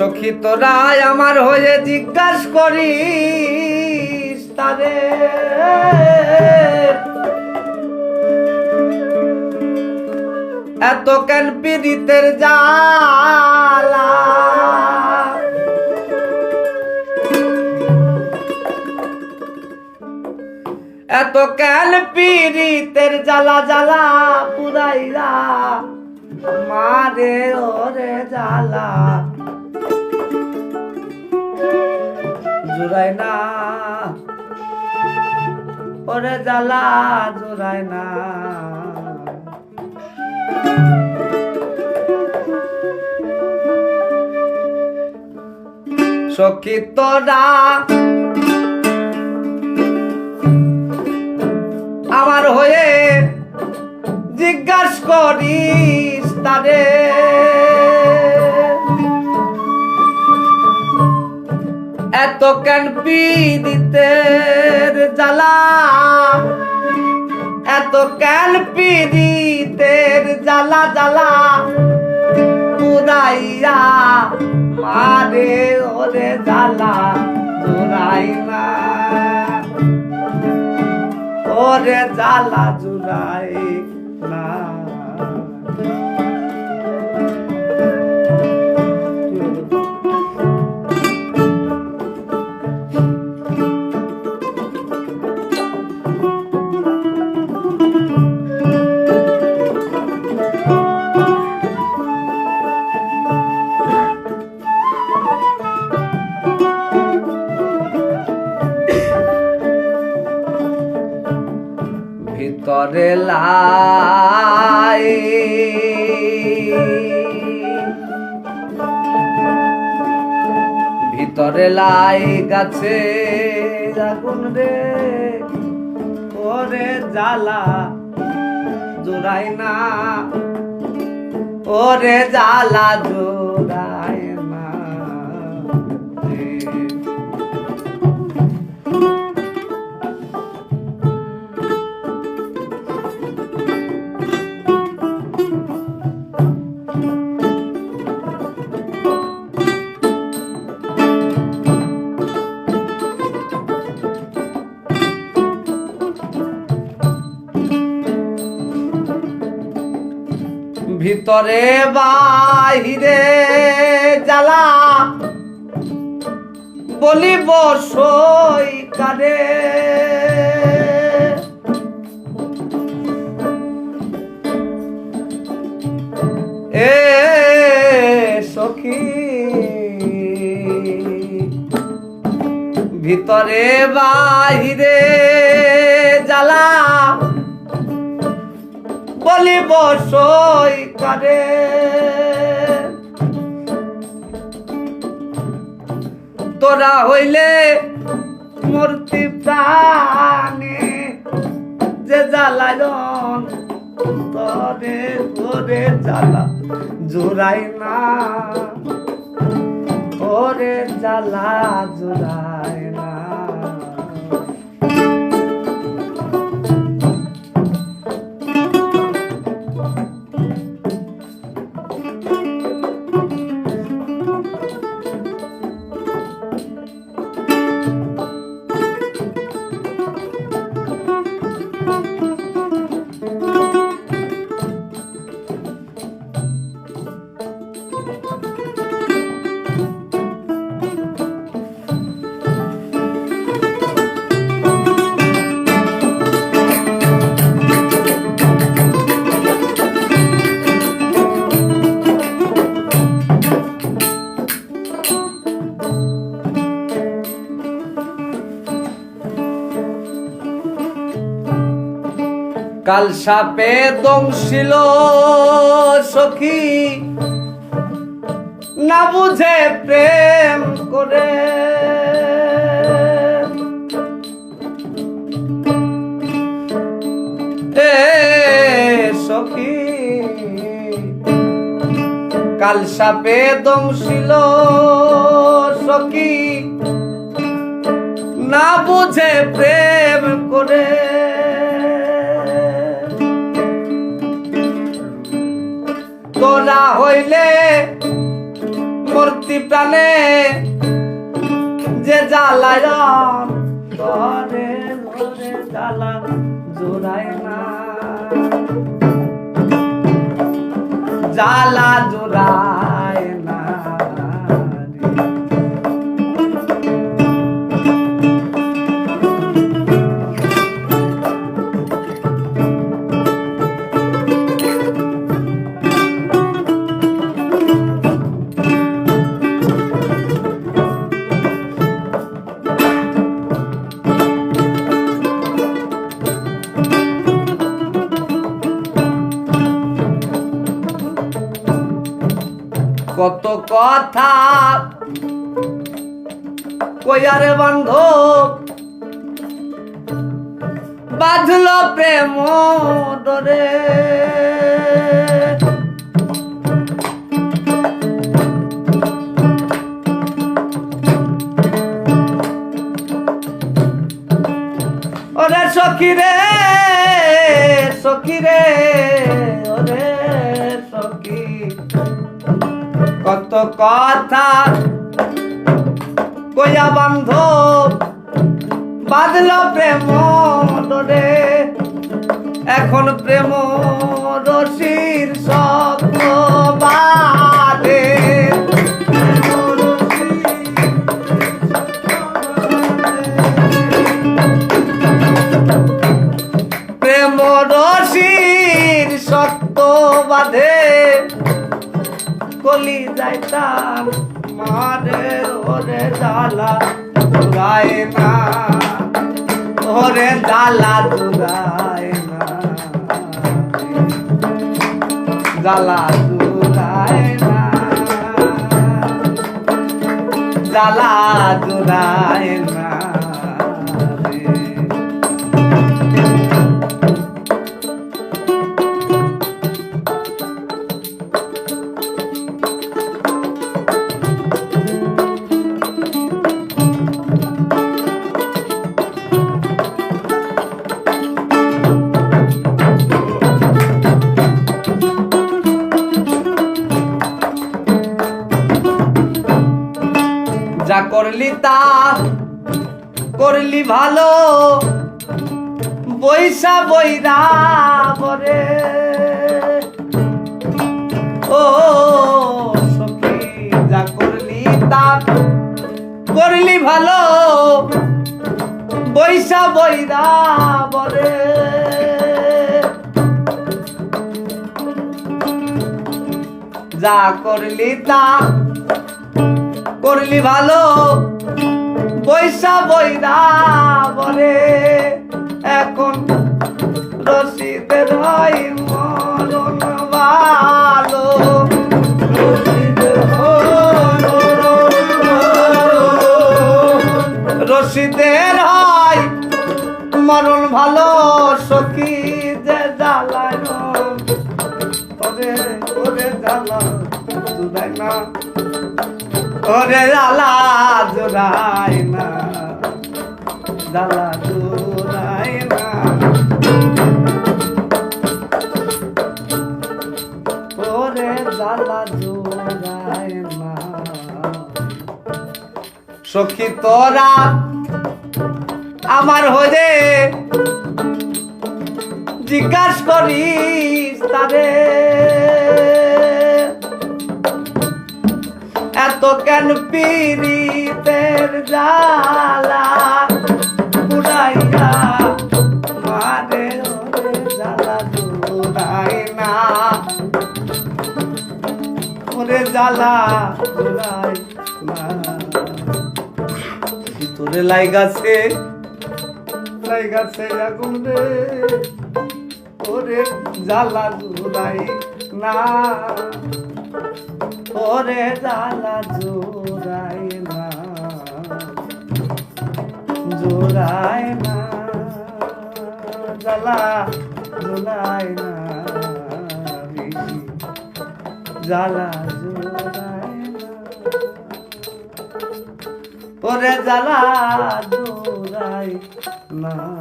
সখী তোরা আমার হয়ে জিজ্ঞাস করি তারে। এত কেন পীড়িতের জালা এত কেন পীড়িতের জ্বালা জ্বালা পুরাইরা মারে ওরে জ্বালা। জুড়াই না। ওরে জ্বালা জুড়াই না। সখী আমার হয়ে জিজ্ঞাস করিস তারে। এত কেন পীড়িতের জ্বালা। এত কেন পীড়িতের জ্বালা জ্বালা। পুরাইয়া মারে ওরে জ্বালা জোড়াই না ওরে জ্বালা জুড়াই ভিতরে লাই। ভিতরে লাই গাছে আগুন রে ওরে জ্বালা জোড়াই না। ওরে জ্বালা জোড়াই ভিতরে বাহিরে জ্বালা। বলিব সই কারে? এ সখী ভিতরে বাহিরে জ্বালা। বলিব সই করে। তোরা হইলে মূর্তি প্রাণে যে জ্বালায়ন তরে তোরে জ্বালা, জোড়াই না। ওরে জ্বালা, জোড়াই কাল সাপে দংশিল সখী। না বুঝে প্রেম করে। সখী, কাল সাপে দংশিল সখী। না বুঝে প্রেম করে। তোরা হইলে মূর্তি প্রাণে যে জ্বালায়ন করে জ্বালা জোড়ায় না। জ্বালা জোড়ায় কত কথা কইয়ারে বান্ধব বাঁধল প্রেম ডরে ওরে সখী কত কথা কইয়া বান্ধব বাঁধল প্রেম ডরে এখন প্রেম রশির সব বাদে যাইতাম। মারে ওরে জ্বালা জুগায় না। ওরে জ্বালা জুগায় না। জ্বালা জুগায় না। জ্বালা জুগায় না। করলি তা, করলি ভালো, বৈশা বৈরা বরে। ও, সখী, যা করলি তা, করলি ভালো, বৈশা বৈরা বরে। যা করলি তা করলি ভালো বৈশা বৈরা বলে এখন রশিদের হয় ভালো রশিদের হয় মরণ ভালো। সখী যে জ্বালায় ওরে জ্বালা না ওরে জ্বালা জোড়াই না জ্বালা জোড়াই না ওরে জ্বালা জোড়াই না সখী তোরা আমার হয়ে জিজ্ঞাস করিস তারে। এত কেন পিরিতের জ্বালা? পুরাইয়া মারে জ্বালা জোড়াই না। ওরে জ্বালা জোড়াই না। তোরে লাইগাছে লাইগাছে আগুন রে। ওরে জ্বালা জোড়াই না। ওরে জ্বালা জোড়াই না জোড়াই না, জ্বালা জোড়াই না জোড়াই না। ওরে জ্বালা জোড়াই না।